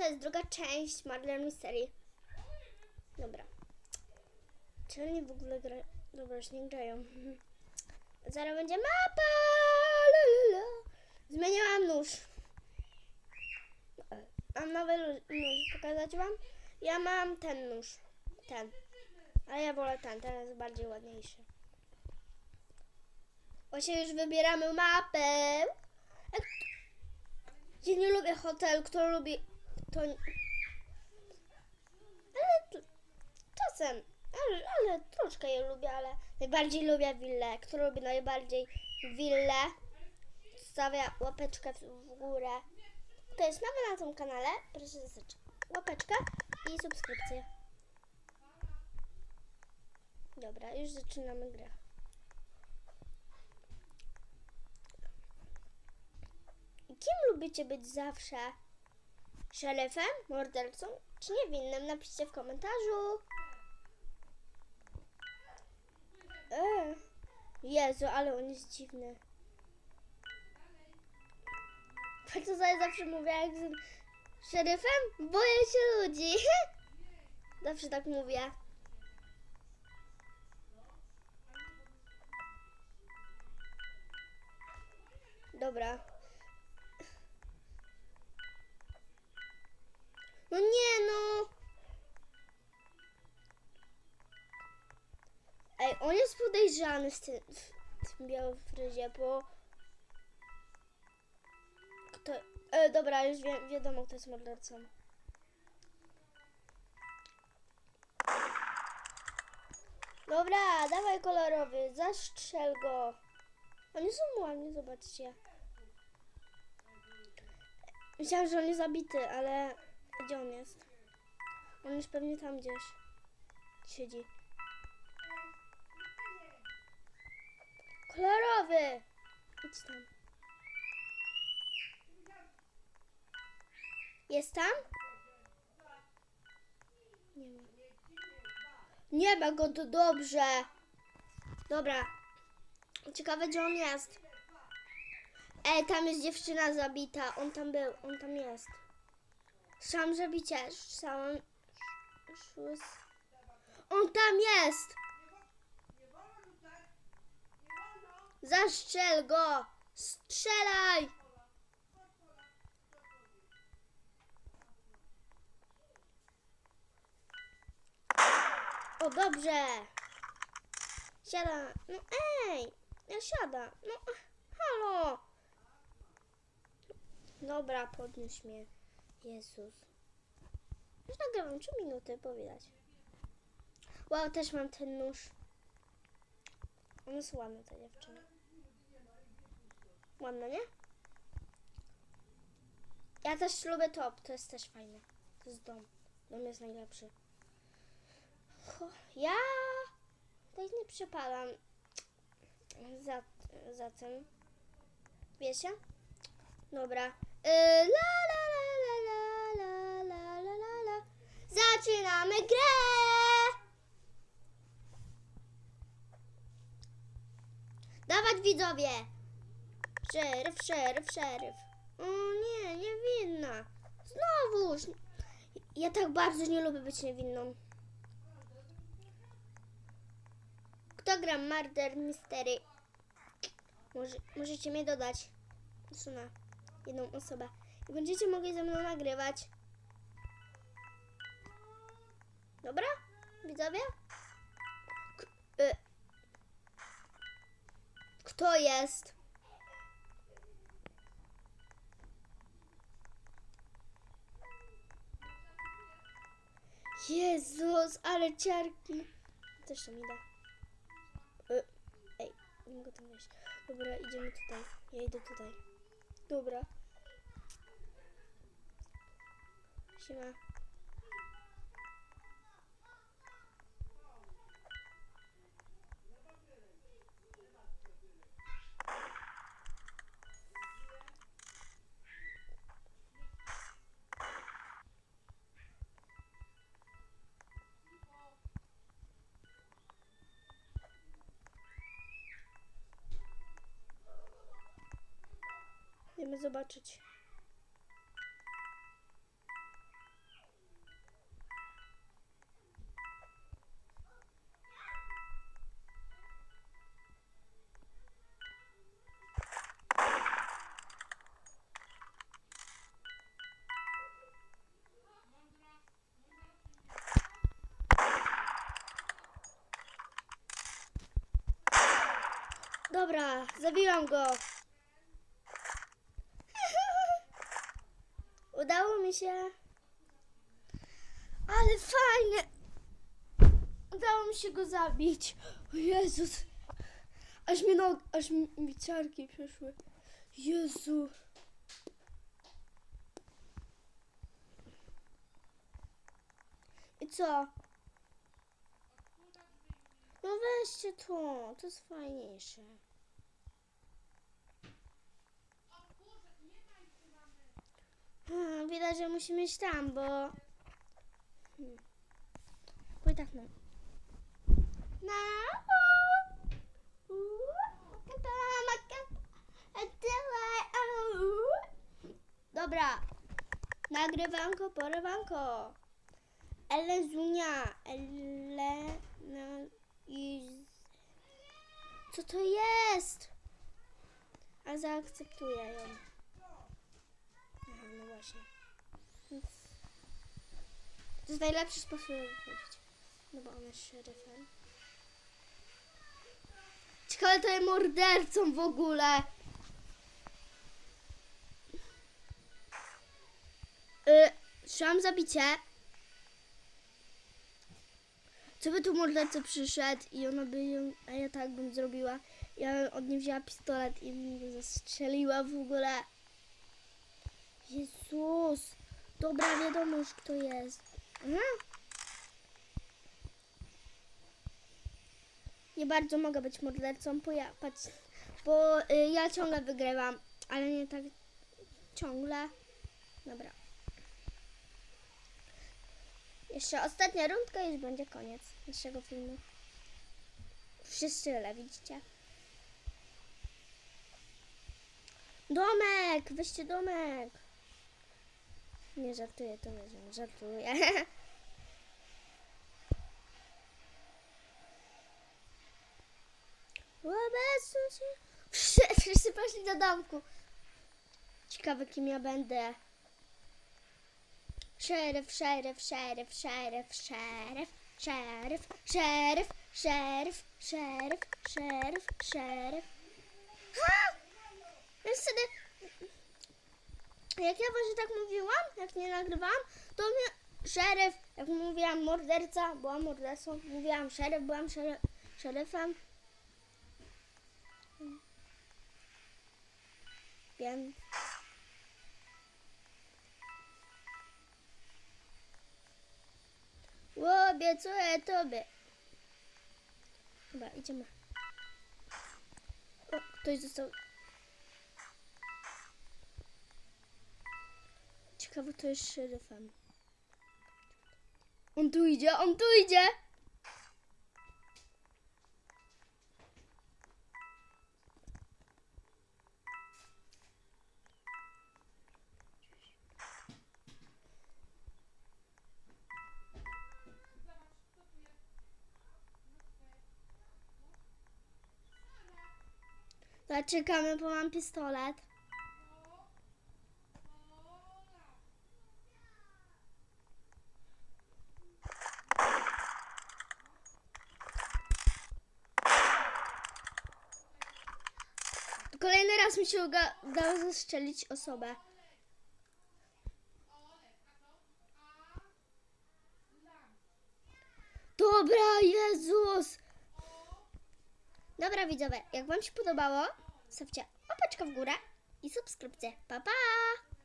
To jest druga część Murder Mystery. Dobra. Czy oni w ogóle grają? Dobra, już nie grają. Zaraz będzie mapa! Lulula. Zmieniłam nóż. Mam nowy nóż. Pokazać wam? Ja mam ten nóż. Ten. Ale ja wolę ten. Ten jest bardziej ładniejszy. Właśnie już wybieramy mapę. Ja nie lubię hotel. Kto lubi... To... Ale czasem... Ale, ale troszkę je lubię, ale najbardziej lubię willę. Kto lubi najbardziej willę, stawia łapeczkę w górę. Kto jest nowy na tym kanale, proszę zostawić łapeczkę i subskrypcję. Dobra, już zaczynamy grę. Kim lubicie być zawsze? Szeryfem, mordercą czy niewinnym? Napiszcie w komentarzu. Eee. Jezu, ale on jest dziwny. Tak to zawsze mówię, jak z szeryfem? Boję się ludzi. zawsze tak mówię. Dobra. Podejrzany z tym, w tym białym fryzie, bo... Kto... E, dobra, już wi wiadomo, kto jest mordercą. Dobra, dawaj kolorowy, zastrzel go. Oni są ładni, zobaczcie. Myślałam, że on jest zabity, ale gdzie on jest? On już pewnie tam gdzieś siedzi. Kolorowy! Idź tam. Jest tam? Nie ma. Nie ma go, to dobrze. Dobra. Ciekawe, gdzie on jest. Ej, tam jest dziewczyna zabita. On tam był, on tam jest. Słyszałam, że bicie. Słyszałam. Szus. On tam jest! Zastrzel go! Strzelaj! O, dobrze! Siada. No ej! Ja siada. No, halo! Dobra, podnieś mnie. Jezus. Już nagrywam 3 minuty, bo widać. Wow, też mam ten nóż. Ona jest ładna, ta dziewczyna. Ładna, nie? Ja też lubię top, to jest też fajne. To jest dom. Dom jest najlepszy. Ja tak nie przepadam za, za tym. Wiecie? Dobra. Y, la, la, la, la, la, la, la, la, la. Zaczynamy grę! Widzowie! Szeryf, szeryf, szeryf. O nie, niewinna. Znowuż. Ja tak bardzo nie lubię być niewinną. Kto gra Murder Mystery? Może, możecie mnie dodać. Suna. Jedną osobę. I będziecie mogli ze mną nagrywać. Dobra? Widzowie? Kto jest? Jezus, ale ciarki. Też to mi da. Y, Ej, nie mogę tam wejść. Dobra, idziemy tutaj. Ja idę tutaj. Dobra. Siema. zobaczyć. Dobra, zabiłam go. Się. Ale fajnie. Udało mi się go zabić. O Jezus. Aż mi, nog, aż mi, mi ciarki przeszły. Jezu. I co? No weźcie to, to jest fajniejsze. Widać, że musimy iść tam, bo... Hmm. Bo i tak no. Na... Dobra. Nagrywanko, porywanko. Elezunia. Ele... No, i... Co to jest? A zaakceptuję ją. Aha, no właśnie. Więc To jest najlepszy sposób, żeby wychodzić. No bo on jest szeryfem. Ciekawe, to jest mordercą w ogóle. Y, Słyszałam zabicie. Co by tu morderca przyszedł i ona by ją, a ja tak bym zrobiła. Ja od niej wzięła pistolet i go zastrzeliła w ogóle. Jezus. Dobra, wiadomo już kto jest. Aha. Nie bardzo mogę być mordercą, bo ja, bo y, ja ciągle wygrywam, ale nie tak ciągle. Dobra. Jeszcze ostatnia rundka i już będzie koniec naszego filmu. Wszyscy tyle, widzicie? Domek! Weźcie domek! Nie żartuję, to nie wiem, żartuję. Obecnie się... Wszyscy, poszli do domku. Ciekawe kim ja będę. Szeryf, szeryf, szeryf, szeryf, szeryf, szeryf, szeryf, szeryf, szeryf, szeryf, szeryf. Ha! Więc wtedy, jak ja właśnie tak mówiłam, jak nie nagrywałam, to mnie szeryf, jak mówiłam morderca, byłam mordercą, mówiłam szeryf, byłam szeryf, szeryfem. Więc Obiecuję tobie. Dobra, idziemy. O, ktoś został. Ciekawe, to jest szeryfem. On tu idzie, on tu idzie! Dobra, czekamy, bo mam pistolet. Się uga- udało zastrzelić osobę. Dobra, Jezus! Dobra widzowie, jak wam się podobało, stawcie opaczkę w górę i subskrypcję. Pa, pa!